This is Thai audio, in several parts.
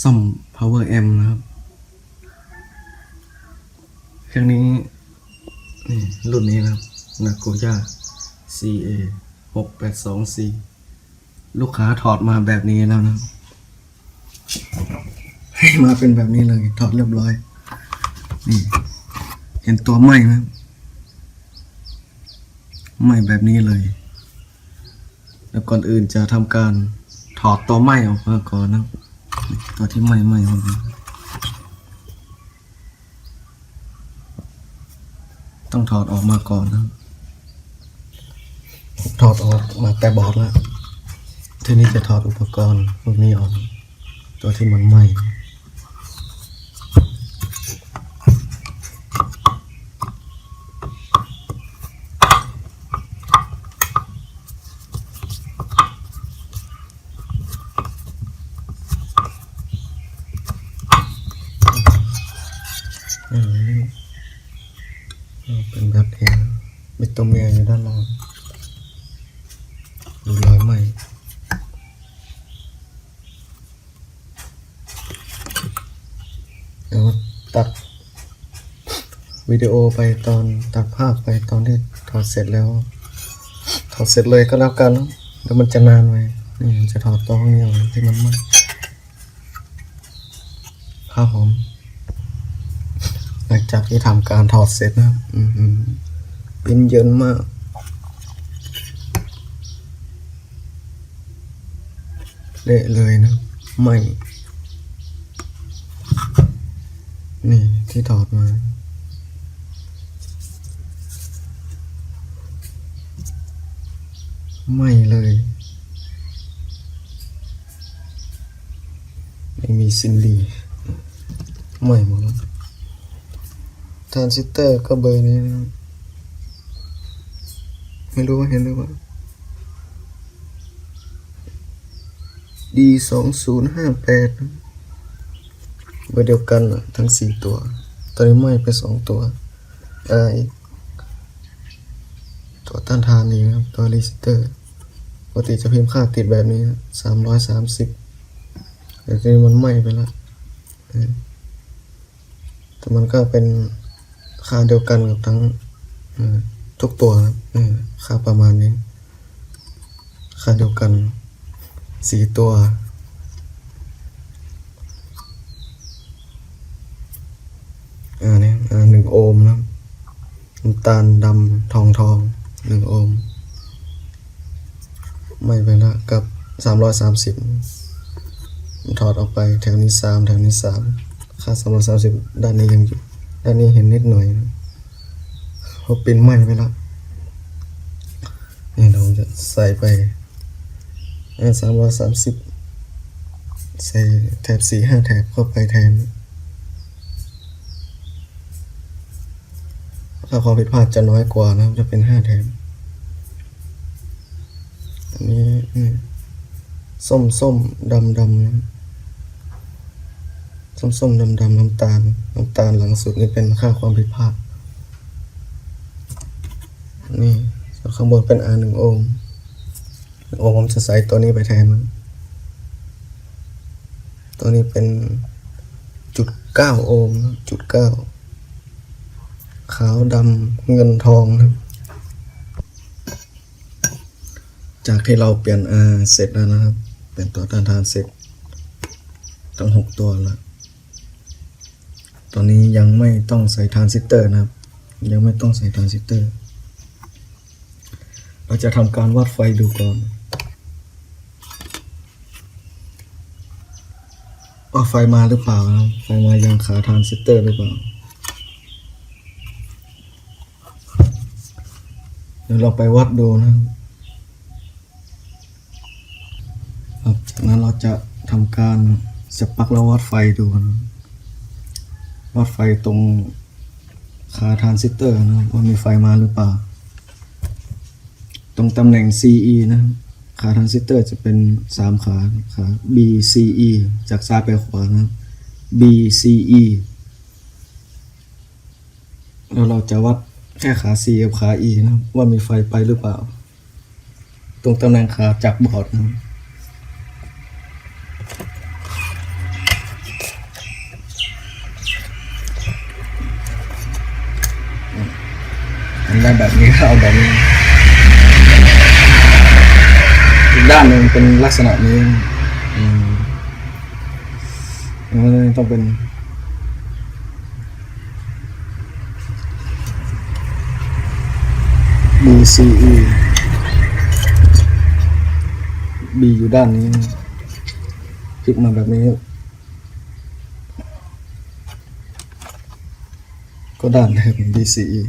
ซ่อม power amp นะครับ เครื่องนี้ นี่ รุ่นนี้นะครับ Nagoya CA 682C ลูกค้าถอดมาแบบนี้แล้วนะ ให้มาเป็นแบบนี้เลย ถอดเรียบร้อย นี่ เห็นตัวไหมไหมไหมแบบนี้เลย แล้วก่อนอื่นจะทำการ ถอดตัวไหมออกมาก่อนนะ ตัวที่ไหมไหมออกมาต้องถอดออกมาก่อนนะ ถอดออกมาแต่บอดแล้วทีนี้จะถอดอุปกรณ์พวกนี้ออก ตัวที่มันไหม อืม เป็นแบบนี้นมีตัวเมียอยู่ด้านล่างดูรอยไหมเดี๋ยวตัดวิดีโอไปตอนตัดภาพไปตอนที่ถอดเสร็จแล้ว ถอดเสร็จเลยก็แล้วกันเนอะเดี๋ยวมันจะนานไปนี่มันจะถอดตัวข้างนี้ออกที่มันมครับผมหลัง จากที่ทำการถอดเสร็จนะเป็นเยินมาก เละเลยนะ ไม่ นี่ที่ถอดมาไม่เลย ไม่มีซินดีไม่หมดแล้ว ทรานซิสเตอร์ก็เบอร์นี้นะครับไม่รู้ว่าเห็นหรือเปล่า D สองศูนย์ห้าแปดเบอร์เดียวกันอะทั้งสี่ตัว ตอนนี้ไม่ไปสองตัวอ่าอีกตัวต้านทานนี้ครับ ตัวรีสเตอร์ปกติจะพิมพ์ค่าติดแบบนี้สามร้อยสามสิบแต่ทีนี้มันไหม้ไปแล้วแต่มันก็เป็น ค่าเดียวกันกับทั้งทุกตัวค่าประมาณนี้ ค่าเดียวกันสี่ตัว อ่านี่หนึ่งโอห์มนะน้ำตาลดำทองทองหนึ่งโอห์มไม่ไปละกับสามร้อยสามสิบถอดออกไปแถวนี้สามแถวนี้สามค่าสามร้อยสามสิบด้านนี้ยังอยู่ ด้านนี้เห็นนิดหน่อยเพราะเป็นไหมไปแล้วนี่เราจะใส่ไปสามร้อยสามสิบใส่แถบสี่ห้าแถบเข้าไปแทน ถ้าความผิดพลาดจะน้อยกว่านะจะเป็นห้าแถบอันนี้ส้มส้มดำดำนะ ส้มส้มดำดำๆน้ำตาลน้ำตาลหลังสุดนี่เป็นค่าความผิดพลาดนี่ส่วนข้างบนเป็น R หนึ่งโอห์มหนึ่งโอห์มผมจะใส่ตัวนี้ไปแทนนตัวนี้เป็นจุดเก้าโอห์มจุดเก้าขาวดำเงินทองนะจากที่เราเปลี่ยน R เสร็จแล้วนะครับ เปลี่ยนตัวต้านทานเสร็จทั้งหกตัวแล้ว ตอนนี้ยังไม่ต้องใส่ทรานซิสเตอร์นะครับ ยังไม่ต้องใส่ทรานซิสเตอร์ เราจะทำการวัดไฟดูก่อนว่าไฟมาหรือเปล่านะไฟมายังขาทรานซิสเตอร์หรือเปล่า เดี๋ยวเราไปวัดดูนะครับ จากนั้นเราจะทำการเสียบปลั๊กแล้ววัดไฟดูนะครับ วัดไฟตรงขาทรานซิสเตอร์นะว่ามีไฟมาหรือเปล่า ตรงตำแหน่ง CE นะครับขาทรานซิสเตอร์จะเป็นสามขาขา BCE จากซ้ายไปขวานะ BCE แล้วเราจะวัดแค่ขา C กับขา E นะว่ามีไฟไปหรือเปล่า ตรงตำแหน่งขาจากบอร์ดนะครับ ได้แบบนี้ก็เอาแบบนี้ อีกด้านหนึ่งเป็นลักษณะนี้อืมมันต้องเป็น BCE B อยู่ด้านนี้พลิกมาแบบนี้ ก็ด้านเดิม BCE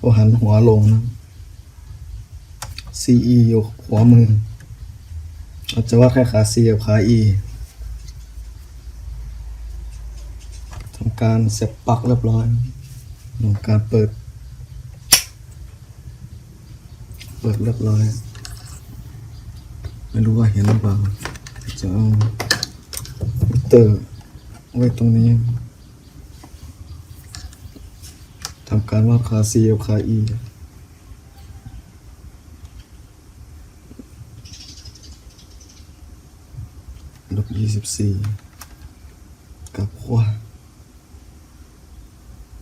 ก็หันหัวลงนะ CE อยู่หัวมือเราจะว่าแค่ขา C กับขา E ทำการเสียบปลั๊กเรียบร้อยทำการเปิด เปิดเรียบร้อย ไม่รู้ว่าเห็นหรือเปล่าจะเอามิเตอร์ไว้ตรงนี้ ทำการวัดขา C กับขา E ลบยี่สิบสี่กับขวา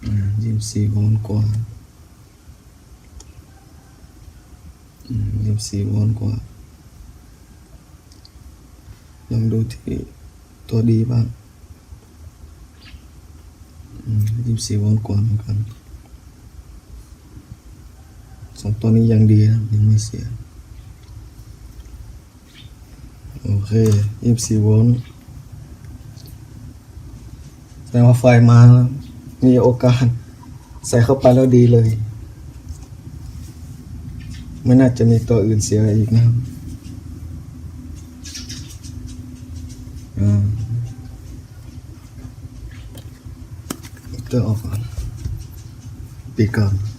อ่ายี่สิบสี่วลต์กว่ายี่สิบสี่วลต์กว่า ลองดูที่ตัวดีบ้างยี่สิบสี่วลต์กว่าเหมือนกัน องตัวนี้ยังดีนะยังไม่เสีย โอเคยี่สิบสี่โวลต์แสดงว่าไฟมาแล้วมีโอกาส ใส่เข้าไปแล้วดีเลย ไม่น่าจะมีตัวอื่นเสียอีกนะครับอ่าเตอร์ออกก่อนปิดก่อน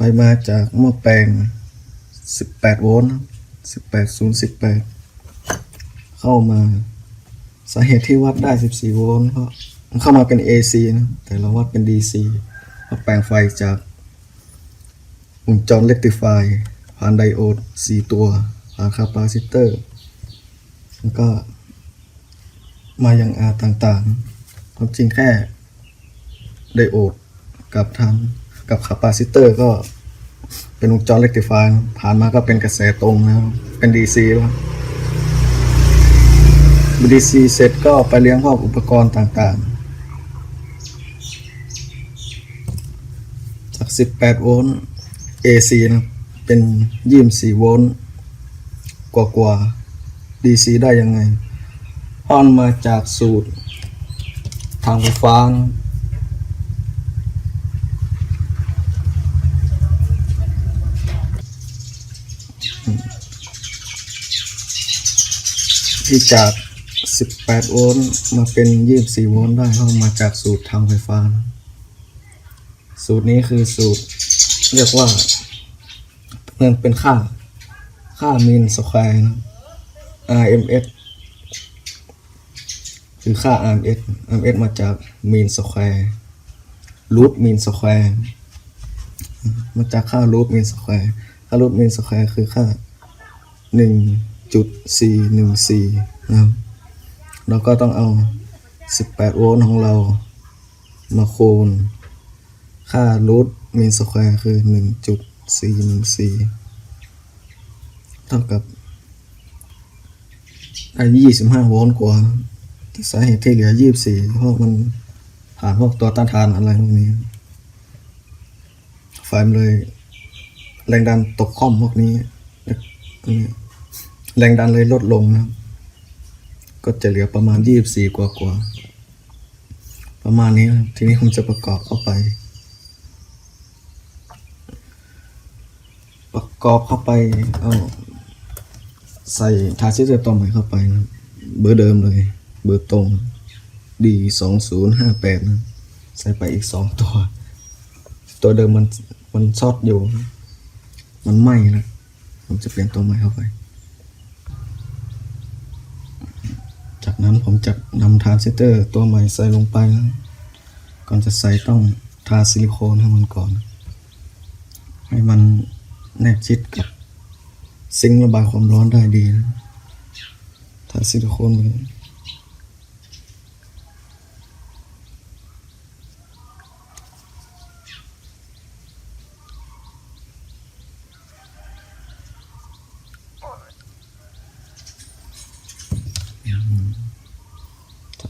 ไฟมาจากหม้อแปลง 18 โวลต์18 0 18 เข้ามา สาเหตุที่วัดได้ 14 โวลต์เพราะมันเข้ามาเป็น AC นะ แต่เราวัดเป็น DC เพราะแปลงไฟจากวงจรเ e กติฟายผ่านไดโอด 4 ตัว ผ่านคาปาซิเตอร์ แล้วก็มายังอาต่างๆ ความจริงแค่ไดโอดกับทาง กับคาปาซิเตอร์ก็เป็นวงจรเ e กติฟายผ่านมาก็เป็นกระแสตรงแล้วเป็น DC แล้ว DC เสร็จก็ไปเลี้ยงพวกอุปกรณ์ต่างๆ จาก 18 โวลต์ AC นะเป็น 24 โวลต์ กว่ากว่าๆ DC ได้ยังไงเพราะมันมาจากสูตรทางไฟฟ้านะ ที่จาก 18 โวลต์มาเป็น 24 โวลต์ได้เพราะมาจากสูตรทางไฟฟ้านะสูตรนี้คือสูตรเรียกว่าเงินเป็นค่า ค่ามินสแควร์นะ RMS คือค่า RMS RMS มาจากมินสแควร์รูทมินสแควร์มาจากค่ารูทมินสแควร์ค่ารูทมินสแควร์คือค่า1.414น จุดสี่หนึ่งสี่นะครับเราก็ต้องเอา 18 โวลต์ของเรา มาคูณ ค่ารูทมินสแควร์คือ 1.414 เท่ากับได้25 โวลต์กว่าที่สาเหตุที่เหลือ 24 เพราะมันผ่านพวกตัวต้านทานอะไรพวกนี้ไฟมันเลย แรงดันตกข้อมพวกนี้นนี้ แรงดันเลยลดลงนะก็จะเหลือประมาณ 24 กว่ากว่า ประมาณนี้นะทีนี้ผมจะประกอบเข้าไป ประกอบเข้าไป เอาใส่ทาซิสเตอร์ตัวใหม่เข้าไปนะเบอร์เดิมเลย เบอร์ตรง D สองศูนย์ห้าแปดนะใส่ไปอีกสองตัว ตัวเดิมมันมันช็อตอยู่ มันไหม้นะ ผมจะเปลี่ยนตัวใหม่เข้าไป จากนั้นผมจะนำทรานซิสเตอร์ตัวใหม่ใส่ลงไปนะก่อนจะใส่ต้องทาซิลิโคนให้มันก่อน ให้มันแนบชิดกับซิงระบายความร้อนได้ดีนะทาซิลิโคนมัน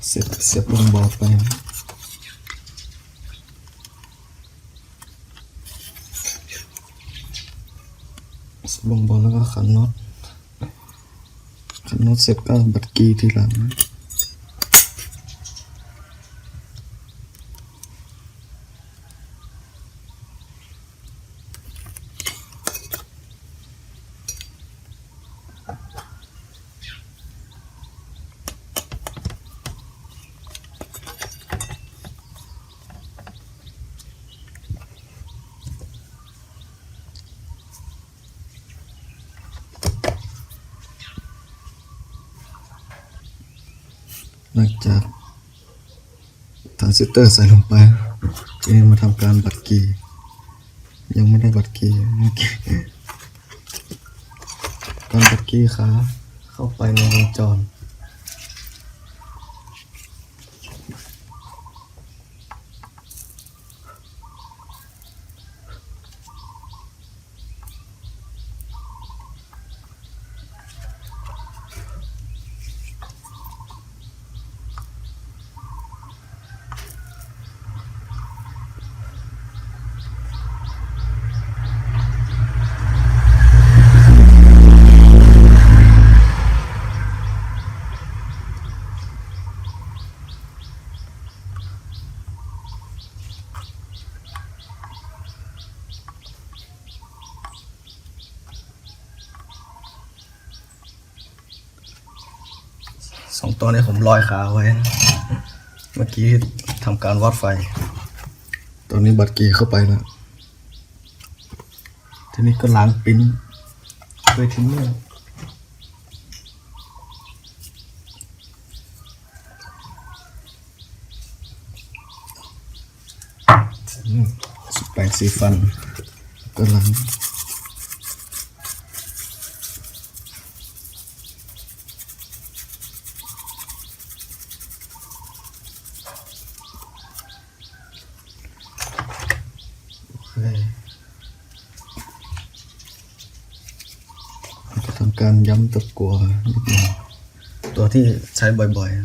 เสร็จเสียบลงบอไปเสียบลงบอแล้วก็ขันน็อตขันน็อตเสร็จก็บัดกีทีหลังนะ หลังจากทรานซิสเตอร์ใส่ลงไปทีนี้มาทำการบัดกียังไม่ได้บัดกีเมื่อกี้การบัดกีขาเข้าไปในวงจร สอง ตัวนี้ผมลอยขาไว้ เมื่อกี้ทำการวัดไฟ ตอนนี้บัตรกีเข้าไปแล้ว ทีนี้ก็ล้างปิ้นด้วยทิ้งเมื่อร์อืมสแปรงสีฟันก็ล้าง เลยจะทำการย้ำตะกัวนิดหนึงตัวที่ใช้บ่อยๆ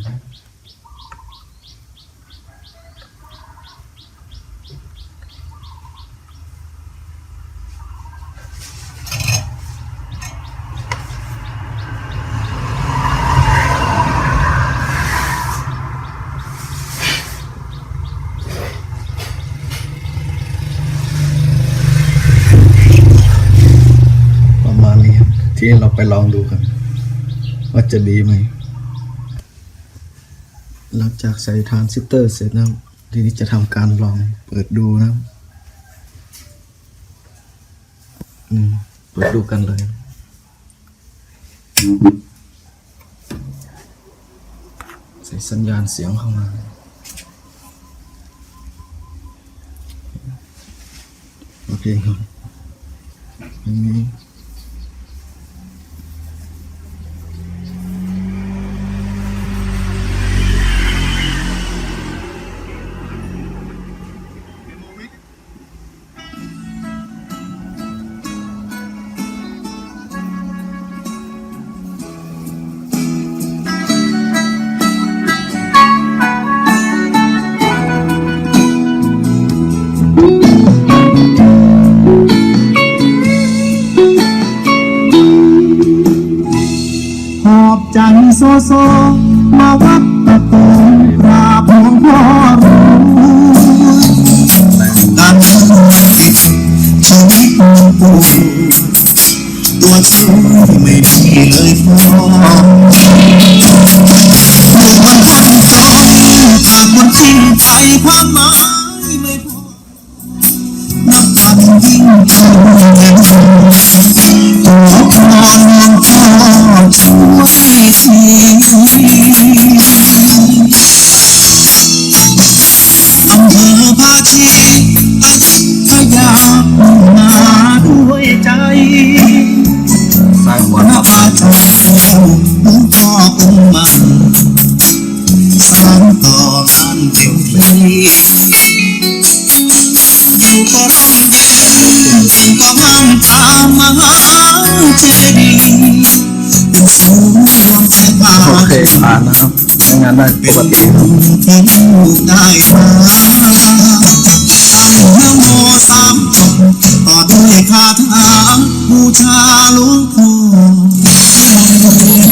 ประมาณี้เราไปลองดูกัน ว่าจะดีไหม หลังจากใส่ทานซิสเตอร์เสร็จนะทีนี้จะทำการลองเปิดดูนะอืมเปิดดูกันเลยใส่สัญญาณเสียงเข้ามาโอเคครับอันนี้ ใจโซโซมาวัดตะโกนกราบหลวงพ่อรู้การ Thank you. ผ่านนะครับใช้งานได้ปกติครับได้มาตั้งนโมสามจบต่อด้วยคาถาบูชาหลวงพ่อ